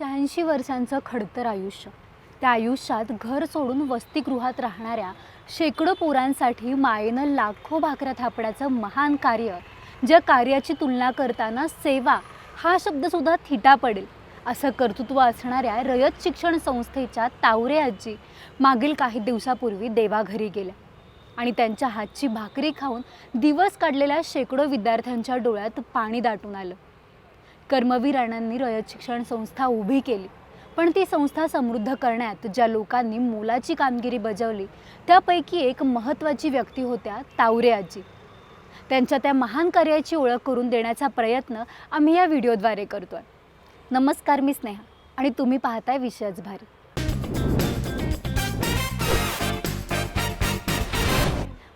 शहाऐंशी वर्षांचं खडतर आयुष्य. त्या आयुष्यात घर सोडून वसतिगृहात राहणाऱ्या शेकडो पोरांसाठी मायेनं लाखो भाकऱ्या थापण्याचं महान कार्य ज्या कार्याची तुलना करताना सेवा हा शब्दसुद्धा थिटा पडेल असं कर्तृत्व असणाऱ्या रयत शिक्षण संस्थेच्या तावरे आजी मागील काही दिवसापूर्वी देवाघरी गेल्या आणि त्यांच्या हातची भाकरी खाऊन दिवस काढलेल्या शेकडो विद्यार्थ्यांच्या डोळ्यात पाणी दाटून आलं. कर्मवीर अण्णांनी रयत शिक्षण संस्था उभी केली. पण ती संस्था समृद्ध करण्यात ज्या लोकांनी मोलाची कामगिरी बजावली त्यापैकी एक महत्त्वाची व्यक्ती होत्या तावरे आजी. त्यांच्या त्या महान कार्याची ओळख करून देण्याचा प्रयत्न आम्ही या व्हिडिओद्वारे करतो आहे नमस्कार मी स्नेहा आणि तुम्ही पाहताय विषयच भारी.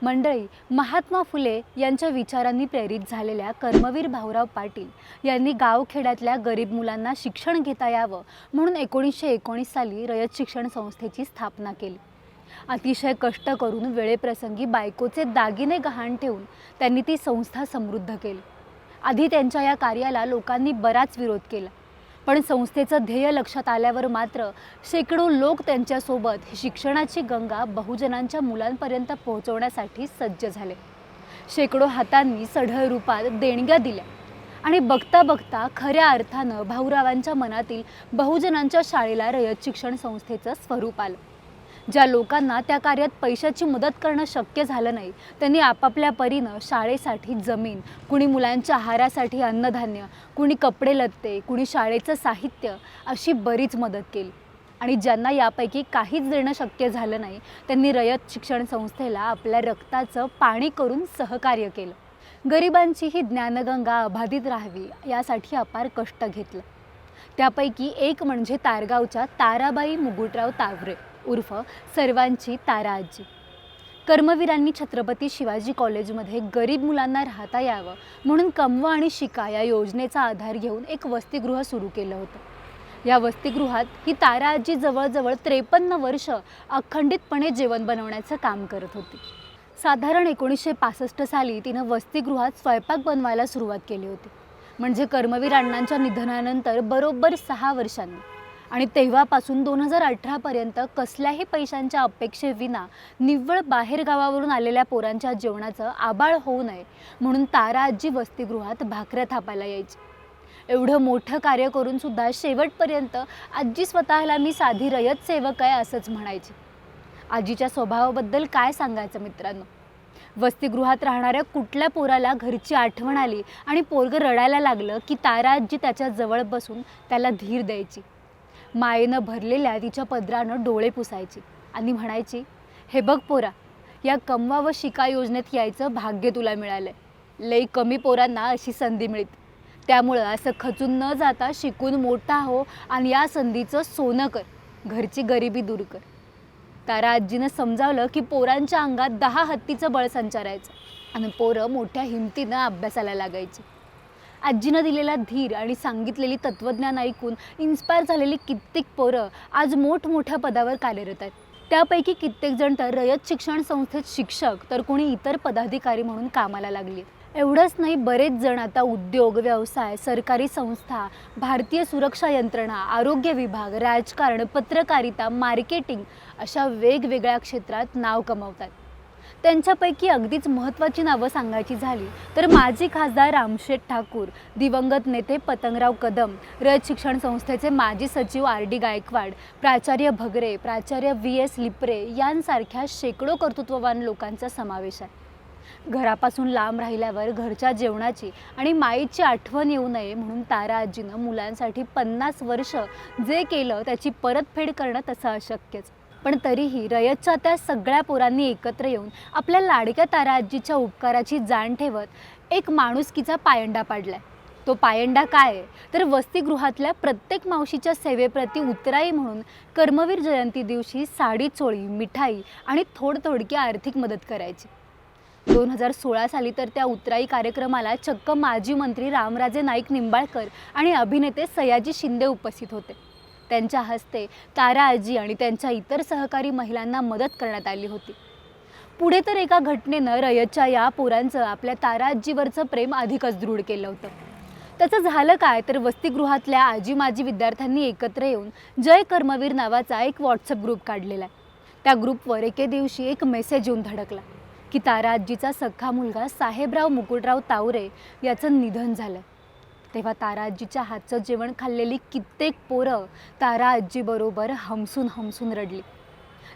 मंडळी महात्मा फुले यांच्या विचारांनी प्रेरित झालेल्या कर्मवीर भाऊराव पाटील यांनी गावखेड्यातल्या गरीब मुलांना शिक्षण घेता यावं म्हणून एकोणीसशे एकोणीस साली रयत शिक्षण संस्थेची स्थापना केली. अतिशय कष्ट करून वेळेप्रसंगी बायकोचे दागिने गहाण ठेवून त्यांनी ती संस्था समृद्ध केली. आधी त्यांच्या या कार्याला लोकांनी बराच विरोध केला. पण संस्थेचं ध्येय लक्षात आल्यावर मात्र शेकडो लोक त्यांच्यासोबत ही शिक्षणाची गंगा बहुजनांच्या मुलांपर्यंत पोहोचवण्यासाठी सज्ज झाले. शेकडो हातांनी सढळ रूपात देणग्या दिल्या आणि बघता बघता खऱ्या अर्थानं भाऊरावांच्या मनातील बहुजनांच्या शाळेला रयत शिक्षण संस्थेचं स्वरूप आलं. ज्या लोकांना त्या कार्यात पैशाची मदत करणं शक्य झालं नाही त्यांनी आपापल्या परीनं शाळेसाठी जमीन कुणी मुलांच्या आहारासाठी अन्नधान्य कुणी कपडे लत्ते कुणी शाळेचं साहित्य अशी बरीच मदत केली. आणि ज्यांना यापैकी काहीच देणं शक्य झालं नाही त्यांनी रयत शिक्षण संस्थेला आपल्या रक्ताचं पाणी करून सहकार्य केलं. गरिबांची ही ज्ञानगंगा अबाधित राहावी यासाठी अपार कष्ट घेतलं. त्यापैकी एक म्हणजे तारगावच्या ताराबाई मुगुटराव तावरे. उर्फ सर्वांची तारा आजी कर्मवीरांनी छत्रपती शिवाजी कॉलेजमध्ये गरीब मुलांना राहता यावं म्हणून कमवा आणि शिका या योजनेचा आधार घेऊन एक वसतिगृह सुरू केलं होतं. या वसतिगृहात ही तारा आजी जवळजवळ त्रेपन्न वर्ष अखंडितपणे जेवण बनवण्याचं काम करत होती. साधारण एकोणीसशे पासष्ट साली तिनं वसतिगृहात स्वयंपाक बनवायला सुरुवात केली होती. म्हणजे कर्मवीर अण्णांच्या निधनानंतर बरोबर सहा वर्षांनी. आणि तेव्हापासून दोन हजार अठरापर्यंत कसल्याही पैशांच्या अपेक्षेविना निव्वळ बाहेरगावावरून आलेल्या पोरांच्या जेवणाचं आबाळ होऊ नये म्हणून तारा आजी वसतिगृहात भाकऱ्या थापायला यायची. एवढं मोठं कार्य करून सुद्धा शेवटपर्यंत आजी स्वतःला मी साधी रयत सेवक आहे असंच म्हणायची. आजीच्या स्वभावाबद्दल काय सांगायचं मित्रांनो? वसतिगृहात राहणाऱ्या कुठल्या पोराला घरची आठवण आली आणि पोरगं रडायला लागलं की तारा आजी त्याच्याजवळ बसून त्याला धीर द्यायची. मायेनं भरलेल्या तिच्या पदरानं डोळे पुसायची आणि म्हणायची हे बघ पोरा या कमवा व शिका योजनेत यायचं भाग्य तुला मिळालं आहे लई कमी पोरांना अशी संधी मिळते. त्यामुळं असं खचून न जाता शिकून मोठा हो आणि या संधीचं सोनं कर. घरची गरिबी दूर कर. तारा आजीनं समजावलं की पोरांच्या अंगात दहा हत्तीचं बळ संचारायचं आणि पोरं मोठ्या हिमतीनं अभ्यासाला लागायची. आजीनं दिलेला धीर आणि सांगितलेली तत्त्वज्ञान ऐकून इन्स्पायर झालेली कित्येक पोरं आज मोठमोठ्या पदावर कार्यरत आहेत. त्यापैकी कित्येक जण तर रयत शिक्षण संस्थेत शिक्षक तर कोणी इतर पदाधिकारी म्हणून कामाला लागली एवढंच नाही बरेच जण आता उद्योग व्यवसाय सरकारी संस्था भारतीय सुरक्षा यंत्रणा आरोग्य विभाग राजकारण पत्रकारिता मार्केटिंग अशा वेगवेगळ्या क्षेत्रात नाव कमावतात. त्यांच्यापैकी अगदीच महत्त्वाची नावं सांगायची झाली तर माजी खासदार रामशेठ ठाकूर दिवंगत नेते पतंगराव कदम रयत शिक्षण संस्थेचे माजी सचिव आर डी गायकवाड प्राचार्य भगरे प्राचार्य व्ही एस लिपरे यांसारख्या शेकडो कर्तृत्ववान लोकांचा समावेश आहे. घरापासून लांब राहिल्यावर घरच्या जेवणाची आणि माईची आठवण येऊ नये म्हणून तारा आजीनं मुलांसाठी पन्नास वर्ष जे केलं त्याची परतफेड करणं तसं अशक्यच. पण तरीही रयतच्या त्या सगळ्या पोरांनी एकत्र येऊन आपल्या लाडक्या ताराजीच्या उपकाराची जाण ठेवत एक माणुसकीचा पायंडा पाडलाय. तो पायंडा काय आहे? तर वसतिगृहातल्या प्रत्येक मावशीच्या सेवेप्रती उतराई म्हणून कर्मवीर जयंती दिवशी साडी चोळी मिठाई आणि थोडथोडकी आर्थिक मदत करायची. दोन हजार सोळा साली तर त्या उतराई कार्यक्रमाला चक्क माजी मंत्री रामराजे नाईक निंबाळकर आणि अभिनेते सयाजी शिंदे उपस्थित होते. त्यांच्या हस्ते तारा आजी आणि त्यांच्या इतर सहकारी महिलांना मदत करण्यात आली होती. पुढे तर एका घटनेनं रयतच्या या पोरांचं आपल्या तारा आजीवरचं प्रेम अधिकच दृढ केलं होतं. त्याचं झालं काय तर वसतिगृहातल्या आजी माजी विद्यार्थ्यांनी एकत्र येऊन जय कर्मवीर नावाचा एक व्हॉट्सअप ग्रुप काढलेला आहे. त्या ग्रुपवर एके दिवशी एक मेसेज येऊन धडकला की तारा आजीचा सख्खा मुलगा साहेबराव मुकुटराव तावरे याचं निधन झालं. तेव्हा तारा आजीच्या हातचं जेवण खाल्लेली कित्येक पोरं तारा आजीबरोबर हमसून हमसून रडली.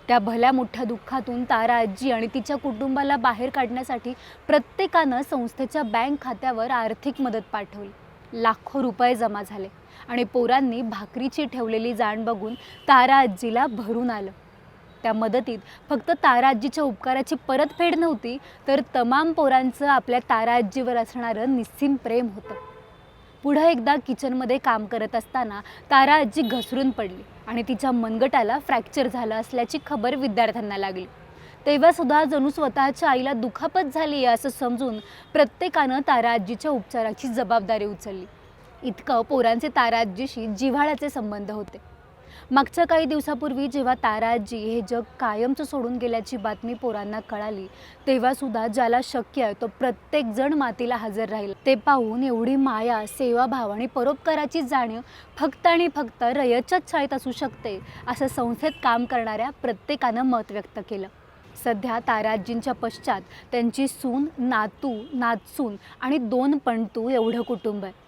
त्या भल्या मोठ्या दुःखातून तारा आजी आणि तिच्या कुटुंबाला बाहेर काढण्यासाठी प्रत्येकानं संस्थेच्या बँक खात्यावर आर्थिक मदत पाठवली. लाखो रुपये जमा झाले आणि पोरांनी भाकरीची ठेवलेली जाण बघून तारा आजीला भरून आलं. त्या मदतीत फक्त तारा आजीच्या उपकाराची परतफेड नव्हती तर तमाम पोरांचं आपल्या तारा आजीवर असणारं निस्सीम प्रेम होतं. पुढं एकदा किचनमध्ये काम करत असताना तारा आजी घसरून पडली आणि तिच्या मनगटाला फ्रॅक्चर झालं असल्याची खबर विद्यार्थ्यांना लागली. तेव्हासुद्धा जणू स्वतःच्या आईला दुखापत झाली आहे असं समजून प्रत्येकानं तारा आजीच्या उपचाराची जबाबदारी उचलली. इतकं पोरांचे तारा आजीशी जिव्हाळ्याचे संबंध होते. मागच्या काही दिवसापूर्वी जेव्हा ताराजी हे जग कायमचं सोडून गेल्याची बातमी पोरांना कळाली तेव्हा सुद्धा ज्याला शक्य आहे तो प्रत्येक जण मातीला हजर राहील. ते पाहून एवढी माया सेवाभाव आणि परोपकाराची जाणीव फक्त आणि फक्त रयतच्याच शाळेत असू शकते असं संस्थेत काम करणाऱ्या प्रत्येकानं मत व्यक्त केलं. सध्या ताराजींच्या पश्चात त्यांची सून नातू नातसून आणि दोन पणतू एवढं कुटुंब आहे.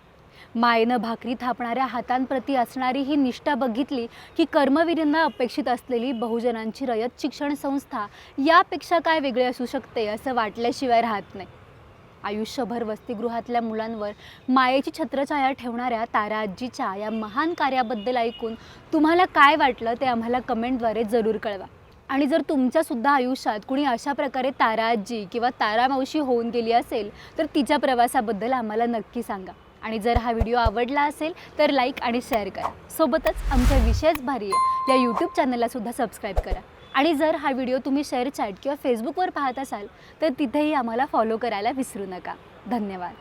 मायेनं भाकरी थापणाऱ्या हातांप्रती असणारी ही निष्ठा बघितली की कर्मवीरींना अपेक्षित असलेली बहुजनांची रयत शिक्षण संस्था यापेक्षा काय वेगळी असू शकते असं वाटल्याशिवाय राहत नाही. आयुष्यभर वसतिगृहातल्या मुलांवर मायेची छत्रछाया ठेवणाऱ्या तारा आजीच्या या महान कार्याबद्दल ऐकून तुम्हाला काय वाटलं ते आम्हाला कमेंटद्वारे जरूर कळवा. आणि जर तुमच्यासुद्धा आयुष्यात कुणी अशा प्रकारे तारा आजी किंवा तारा मावशी होऊन गेली असेल तर तिच्या प्रवासाबद्दल आम्हाला नक्की सांगा. आणि जर हा व्हिडिओ आवडला असेल तर लाईक आणि शेअर करा. सोबतच आमच्या विशेष भारी या यूट्यूब चॅनललासुद्धा सबस्क्राईब करा. आणि जर हा व्हिडिओ तुम्ही शेअर चॅट किंवा फेसबुकवर पाहत असाल तर तिथेही आम्हाला फॉलो करायला विसरू नका. धन्यवाद.